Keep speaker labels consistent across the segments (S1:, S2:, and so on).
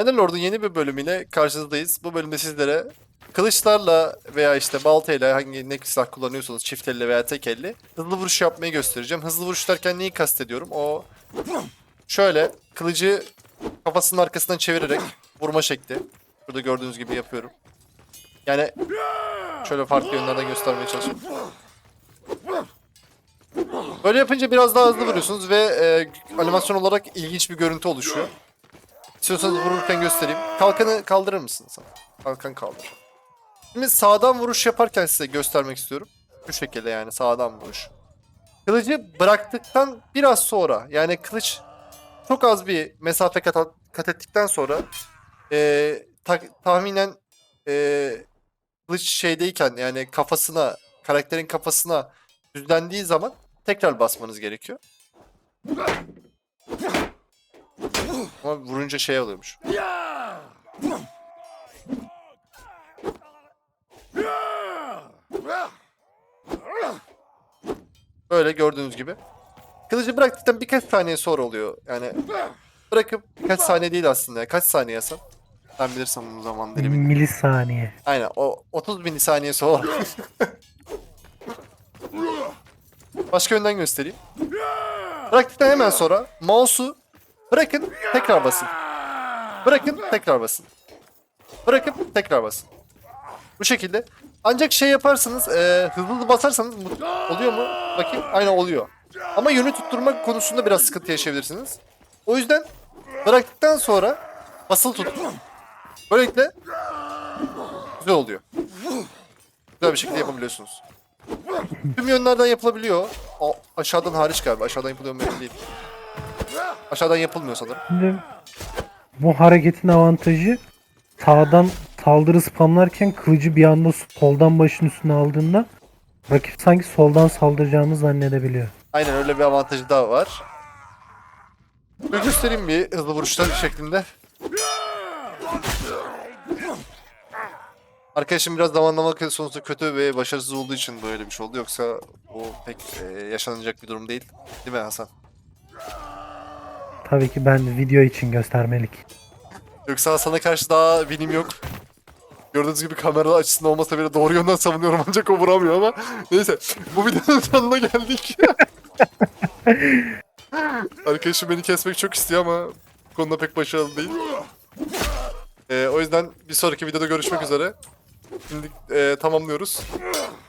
S1: Underlord'un yeni bir bölümüyle karşınızdayız. Bu bölümde sizlere kılıçlarla veya işte baltayla hangi ne silah kullanıyorsanız çift elle veya tek elle hızlı vuruş yapmayı göstereceğim. Hızlı vuruş derken neyi kastediyorum? O şöyle kılıcı kafasının arkasından çevirerek vurma şekli. Burada gördüğünüz gibi yapıyorum. Yani şöyle farklı yönlerden göstermeye çalışıyorum. Böyle yapınca biraz daha hızlı vuruyorsunuz ve e, animasyon olarak ilginç bir görüntü oluşuyor. İstiyorsanız vururken göstereyim. Kalkanı kaldırır mısın sen? Kalkan kaldır. Şimdi sağdan vuruş yaparken size göstermek istiyorum. Bu şekilde yani sağdan vuruş. Kılıcı bıraktıktan biraz sonra yani kılıç çok az bir mesafe kat, kat ettikten sonra e, ta- tahminen e, kılıç şeydeyken yani kafasına karakterin kafasına düzlendiği zaman tekrar basmanız gerekiyor. Ama vurunca şey oluyormuş. Böyle gördüğünüz gibi. Kılıcı bıraktıktan birkaç saniye sonra oluyor. Yani bırakıp birkaç saniye değil aslında. Kaç saniye yasan? Ben bilirsem bunu zaman dilimi.
S2: Milisaniye.
S1: Aynen o 30 milisaniye sonra. Başka yönden göstereyim. Bıraktıktan hemen sonra mouse'u bırakın tekrar basın. Bırakın tekrar basın. Bırakıp tekrar basın. Bu şekilde. Ancak şey yaparsanız e, hızlı basarsanız oluyor mu? Bakayım. Aynen oluyor. Ama yönü tutturmak konusunda biraz sıkıntı yaşayabilirsiniz. O yüzden bıraktıktan sonra basılı tutun. Böylelikle güzel oluyor. Güzel bir şekilde yapabiliyorsunuz. Tüm yönlerden yapılabiliyor. O aşağıdan hariç galiba. Aşağıdan yapılıyor mu değilim. Aşağıdan yapılmıyor sanırım.
S2: Şimdi bu hareketin avantajı sağdan saldırı spamlarken kılıcı bir anda soldan başın üstüne aldığında rakip sanki soldan saldıracağını zannedebiliyor.
S1: Aynen öyle bir avantajı daha var. Bir göstereyim bir hızlı vuruşlar şeklinde. Arkadaşım biraz zamanlama sonuçta kötü ve başarısız olduğu için böyle bir şey oldu. Yoksa o pek e, yaşanacak bir durum değil. Değil mi Hasan?
S2: Tabii ki ben video için göstermelik.
S1: Yoksa Hasan'a karşı daha bilim yok. Gördüğünüz gibi kamera açısında olmasa bile doğru yönden savunuyorum ancak o vuramıyor ama neyse bu videonun sonuna geldik. Arkadaşım beni kesmek çok istiyor ama bu konuda pek başarılı değil. Ee, o yüzden bir sonraki videoda görüşmek üzere. Şimdi e, tamamlıyoruz.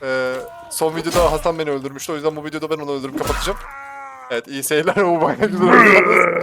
S1: Ee, son videoda Hasan beni öldürmüştü. O yüzden bu videoda ben onu öldürüp kapatacağım. Evet iyi seyirler. O bayağı güzel oldu.